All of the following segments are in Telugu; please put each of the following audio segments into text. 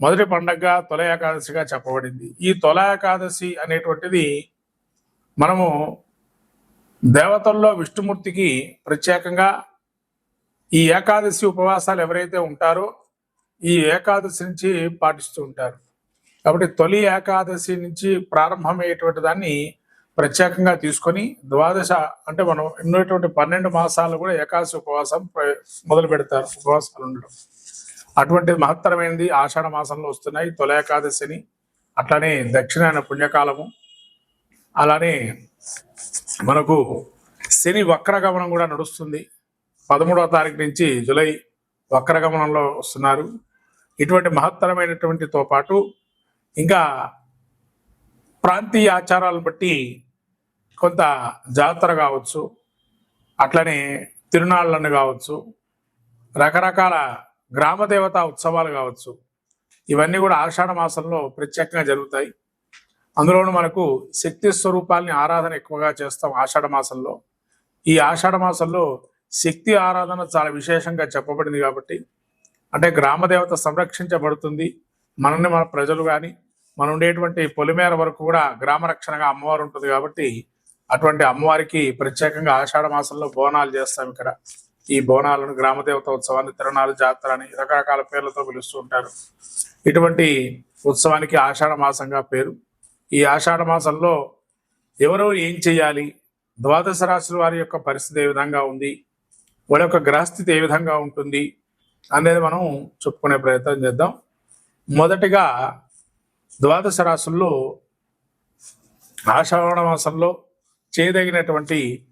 మొదటి పండగగా తొల ఏకాదశిగా చెప్పబడింది. ఈ తొల ఏకాదశి అనేటువంటిది మనము దేవతల్లో విష్ణుమూర్తికి ప్రత్యేకంగా ఈ ఏకాదశి ఉపవాసాలు ఎవరైతే ఉంటారో ఈ ఏకాదశి నుంచి పాటిస్తూ ఉంటారు. కాబట్టి తొలి ఏకాదశి నుంచి ప్రారంభమయ్యేటువంటి దాన్ని ప్రత్యేకంగా తీసుకొని ద్వాదశ అంటే మనం ఉన్నటువంటి పన్నెండు మాసాలు కూడా ఏకాదశి ఉపవాసం ప్ర- మొదలు పెడతారు ఉపవాసాలు ఉండడం. అటువంటి మహత్తరమైనది ఆషాఢ మాసంలో వస్తున్నాయి. తొలయకాదశిని అట్లానే దక్షిణాయన పుణ్యకాలము అలానే మనకు శని వక్రగమనం కూడా నడుస్తుంది. పదమూడవ తారీఖు నుంచి జూలై వక్రగమనంలో వస్తున్నారు. ఇటువంటి మహత్తరమైనటువంటితో పాటు ఇంకా ప్రాంతీయ ఆచారాలను బట్టి కొంత జాతర కావచ్చు అట్లనే తిరునాళ్ళను కావచ్చు రకరకాల గ్రామదేవత ఉత్సవాలు కావచ్చు. ఇవన్నీ కూడా ఆషాఢ మాసంలో ప్రత్యేకంగా జరుగుతాయి. అందులోనూ మనకు శక్తి స్వరూపాల్ని ఆరాధన ఎక్కువగా చేస్తాం ఆషాఢ మాసంలో. ఈ ఆషాఢ మాసంలో శక్తి ఆరాధన చాలా విశేషంగా చెప్పబడింది కాబట్టి అంటే గ్రామ దేవత సంరక్షించబడుతుంది. మనల్ని మన ప్రజలు కానీ మన ఉండేటువంటి పొలిమేర వరకు కూడా గ్రామ రక్షణగా అమ్మవారు ఉంటుంది కాబట్టి అటువంటి అమ్మవారికి ప్రత్యేకంగా ఆషాఢ మాసంలో బోనాలు చేస్తాం ఇక్కడ. ఈ బోనాలను గ్రామదేవత ఉత్సవాన్ని తిరునాలు జాతర అని రకరకాల పేర్లతో పిలుస్తూ ఉంటారు. ఇటువంటి ఉత్సవానికి ఆషాఢ మాసంగా పేరు. ఈ ఆషాఢ మాసంలో ఎవరెవరు ఏం చేయాలి? ద్వాదశ రాశుల వారి యొక్క పరిస్థితి ఏ విధంగా ఉంది? వాళ్ళ యొక్క గ్రహస్థితి ఏ విధంగా ఉంటుంది? అనేది మనం చెప్పుకునే ప్రయత్నం చేద్దాం. మొదటిగా ద్వాదశ రాశుల్లో ఆషాఢ మాసంలో చేయదగినటువంటి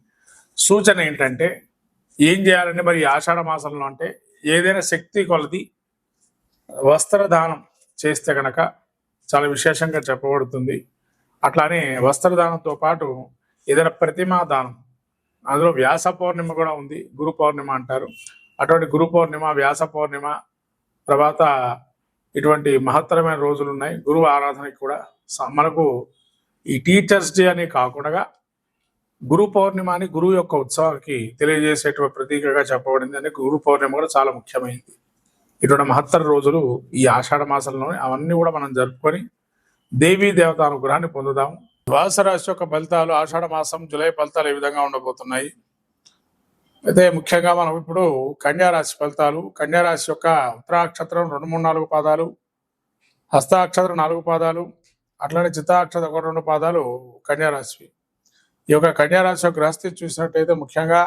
సూచన ఏంటంటే ఏం చేయాలంటే మరి ఆషాఢ మాసంలో అంటే ఏదైనా శక్తి కొలది వస్త్రదానం చేస్తే కనుక చాలా విశేషంగా చెప్పబడుతుంది. అట్లానే వస్త్రదానంతో పాటు ఏదైనా ప్రతిమా దానం అందులో వ్యాస పౌర్ణిమ కూడా ఉంది గురు పౌర్ణిమ అంటారు. అటువంటి గురు పౌర్ణిమ వ్యాస పౌర్ణిమ తర్వాత ఇటువంటి మహత్తరమైన రోజులు ఉన్నాయి. గురువు ఆరాధనకి కూడా మనకు ఈ టీచర్స్ డే అని కాకుండా గురు పౌర్ణిమ అని గురువు యొక్క ఉత్సవానికి తెలియజేసేటువంటి ప్రతీకగా చెప్పబడింది అని గురు పౌర్ణిమ కూడా చాలా ముఖ్యమైనది ఇటువంటి మహత్తర రోజులు ఈ ఆషాఢ మాసంలోనే అవన్నీ కూడా మనం జరుపుకొని దేవీ దేవత అనుగ్రహాన్ని పొందుదాం. ద్వాదశ రాశి యొక్క ఫలితాలు ఆషాఢ మాసం జులై ఫలితాలు ఏ విధంగా ఉండబోతున్నాయి? అయితే ముఖ్యంగా మనం ఇప్పుడు కన్యారాశి ఫలితాలు కన్యారాశి యొక్క ఉత్తరాక్షత్రం రెండు మూడు నాలుగు పాదాలు హస్తాక్షత్రం నాలుగు పాదాలు అట్లనే చిత్తాక్షత్రం ఒక రెండు పాదాలు కన్యారాశివి ఈ యొక్క కన్యారాశి గ్రహస్థితి చూసినట్టయితే ముఖ్యంగా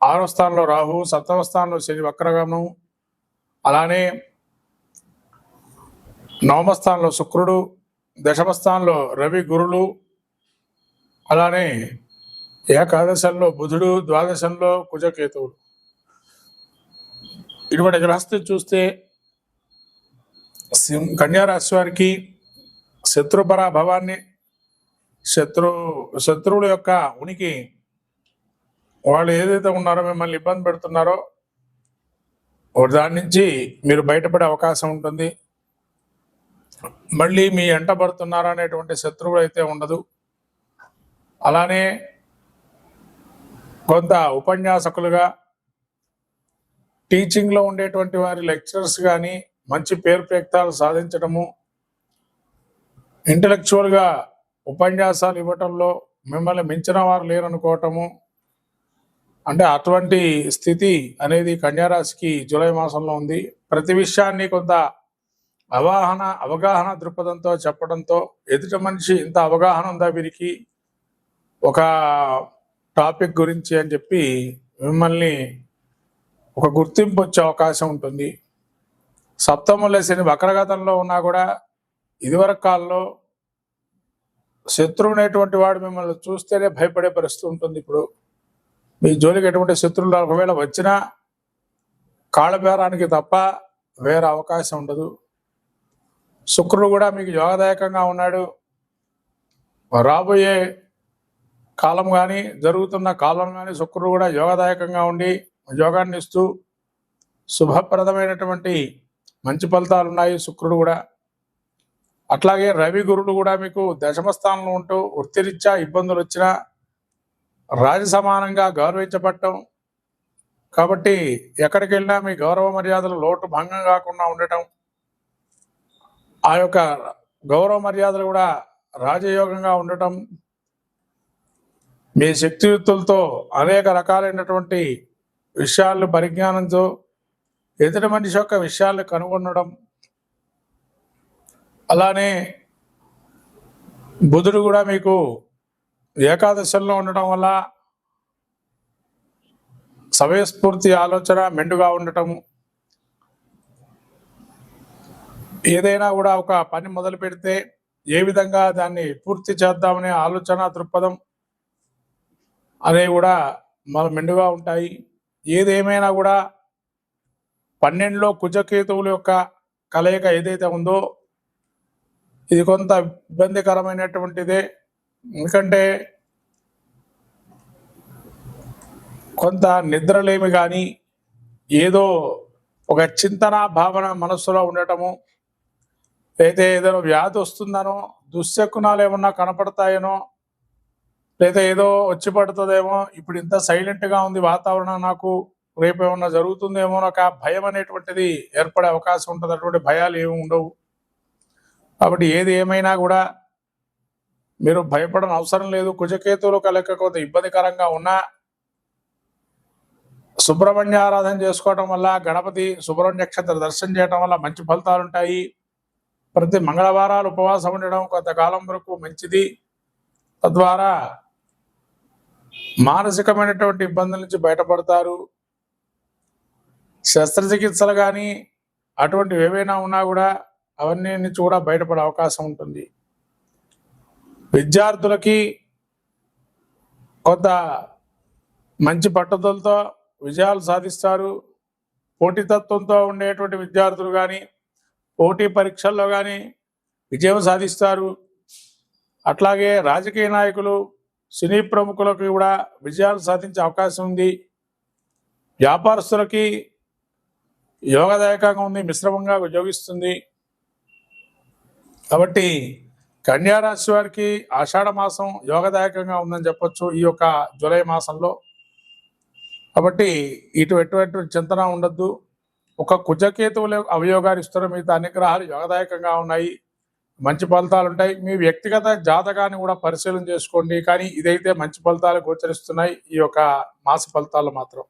ఆరో స్థానంలో రాహు సప్తమ స్థానంలో శని వక్రగమనం అలానే నవమ స్థానంలో శుక్రుడు దశమ స్థానంలో రవి గురులు అలానే ఏకాదశంలో బుధుడు ద్వాదశంలో కుజకేతువులు. ఇటువంటి గ్రహస్థితి చూస్తే సింహ కన్యా వారికి శత్రు పరాభవాన్ని శత్రు శత్రువుల యొక్క ఉనికి వాళ్ళు ఏదైతే ఉన్నారో మిమ్మల్ని ఇబ్బంది పెడుతున్నారో దాని నుంచి మీరు బయటపడే అవకాశం ఉంటుంది. మళ్ళీ మీ ఎంట అనేటువంటి శత్రువులు అయితే ఉండదు. అలానే కొంత ఉపన్యాసకులుగా టీచింగ్లో ఉండేటువంటి వారి లెక్చరర్స్ కానీ మంచి పేరు ప్రయక్తాలు సాధించడము ఇంటలెక్చువల్గా ఉపన్యాసాలు ఇవ్వటంలో మిమ్మల్ని మించిన వారు లేరనుకోవటము. అంటే అటువంటి స్థితి అనేది కన్యారాశికి జూలై మాసంలో ఉంది. ప్రతి విషయాన్ని కొంత అవగాహన అవగాహన దృక్పథంతో చెప్పడంతో ఎదుటి మనిషి ఇంత అవగాహన ఉందా వీరికి? ఒక టాపిక్ గురించి అని చెప్పి మిమ్మల్ని ఒక గుర్తింపు వచ్చే అవకాశం ఉంటుంది. సప్తముల శని వక్రగతంలో ఉన్నా కూడా ఇదివరకు కాలంలో శత్రువు అనేటువంటి వాడు మిమ్మల్ని చూస్తేనే భయపడే పరిస్థితి ఉంటుంది ఇప్పుడు. మీ జోలికి ఎటువంటి శత్రువులు ఒకవేళ వచ్చినా కాళ్ళబేరానికి తప్ప వేరే అవకాశం ఉండదు. శుక్రుడు కూడా మీకు యోగదాయకంగా ఉన్నాడు. రాబోయే కాలం కానీ జరుగుతున్న కాలం కానీ శుక్రుడు కూడా యోగదాయకంగా ఉండి యోగాన్ని ఇస్తూ శుభప్రదమైనటువంటి మంచి ఫలితాలు ఉన్నాయి శుక్రుడు కూడా. అట్లాగే రవి గురుడు కూడా మీకు దశమ స్థానంలో ఉంటూ వృత్తిరీత్యా ఇబ్బందులు వచ్చినా రాజసమానంగా గౌరవించబడటం కాబట్టి ఎక్కడికి వెళ్ళినా మీ గౌరవ మర్యాదలు లోటు భంగం కాకుండా ఉండటం. ఆ యొక్క గౌరవ మర్యాదలు కూడా రాజయోగంగా ఉండటం. మీ శక్తియుక్తులతో అనేక రకాలైనటువంటి విషయాలను పరిజ్ఞానంతో ఎదుటి మనిషి యొక్క విషయాలను కనుగొనడం. అలానే బుధుడు కూడా మీకు ఏకాదశంలో ఉండటం వల్ల సమయస్ఫూర్తి ఆలోచన మెండుగా ఉండటం ఏదైనా కూడా ఒక పని మొదలు పెడితే ఏ విధంగా దాన్ని పూర్తి చేద్దామనే ఆలోచన దృక్పథం అనేవి కూడా మన మెండుగా ఉంటాయి. ఏదేమైనా కూడా పన్నెండులో కుజకేతువుల యొక్క కలయిక ఏదైతే ఉందో ఇది కొంత ఇబ్బందికరమైనటువంటిదే. ఎందుకంటే కొంత నిద్రలేమి కానీ ఏదో ఒక చింతన భావన మనస్సులో ఉండటము లేదా ఏదైనా వ్యాధి వస్తుందనో దుశ్శకునాలు ఏమన్నా కనపడతాయనో లేదా ఏదో వచ్చి పడుతుందేమో ఇప్పుడు ఇంత సైలెంట్గా ఉంది వాతావరణం నాకు రేపు ఏమన్నా జరుగుతుందేమో ఒక భయం అనేటువంటిది ఏర్పడే అవకాశం ఉంటుంది. అటువంటి భయాలు ఏమి ఉండవు. కాబట్టి ఏది ఏమైనా కూడా మీరు భయపడని అవసరం లేదు. కుజకేతువులు కలక కొంత ఇబ్బందికరంగా ఉన్నా సుబ్రహ్మణ్య ఆరాధన చేసుకోవటం వల్ల గణపతి సుబ్రహ్మణ్య నక్షత్ర దర్శనం చేయటం వల్ల మంచి ఫలితాలు ఉంటాయి. ప్రతి మంగళవారాలు ఉపవాసం ఉండడం కొంతకాలం వరకు మంచిది. తద్వారా మానసికమైనటువంటి ఇబ్బందుల నుంచి బయటపడతారు. శస్త్రచికిత్సలు కానీ అటువంటివి ఏవైనా ఉన్నా కూడా అవన్నీ నుంచి కూడా బయటపడే అవకాశం ఉంటుంది. విద్యార్థులకి కొంత మంచి పట్టుదలతో విజయాలు సాధిస్తారు. పోటీతత్వంతో ఉండేటువంటి విద్యార్థులు కానీ పోటీ పరీక్షల్లో కానీ విజయం సాధిస్తారు. అట్లాగే రాజకీయ నాయకులు సినీ ప్రముఖులకు కూడా విజయాలు సాధించే అవకాశం ఉంది. వ్యాపారస్తులకి యోగదాయకంగా ఉంది మిశ్రమంగా యోగిస్తుంది కాబట్టి కన్యారాశి వారికి ఆషాఢ మాసం యోగదాయకంగా ఉందని చెప్పొచ్చు ఈ యొక్క జూలై మాసంలో. కాబట్టి ఇటు ఎటువంటి చింతన ఉండద్దు. ఒక కుజకేతువులు అవయోగాలు ఇస్తారు మిగతా అన్ని గ్రహాలు యోగదాయకంగా ఉన్నాయి. మంచి ఫలితాలు ఉంటాయి. మీ వ్యక్తిగత జాతకాన్ని కూడా పరిశీలన చేసుకోండి. కానీ ఇదైతే మంచి ఫలితాలు గోచరిస్తున్నాయి. ఈ యొక్క మాస ఫలితాలు మాత్రం.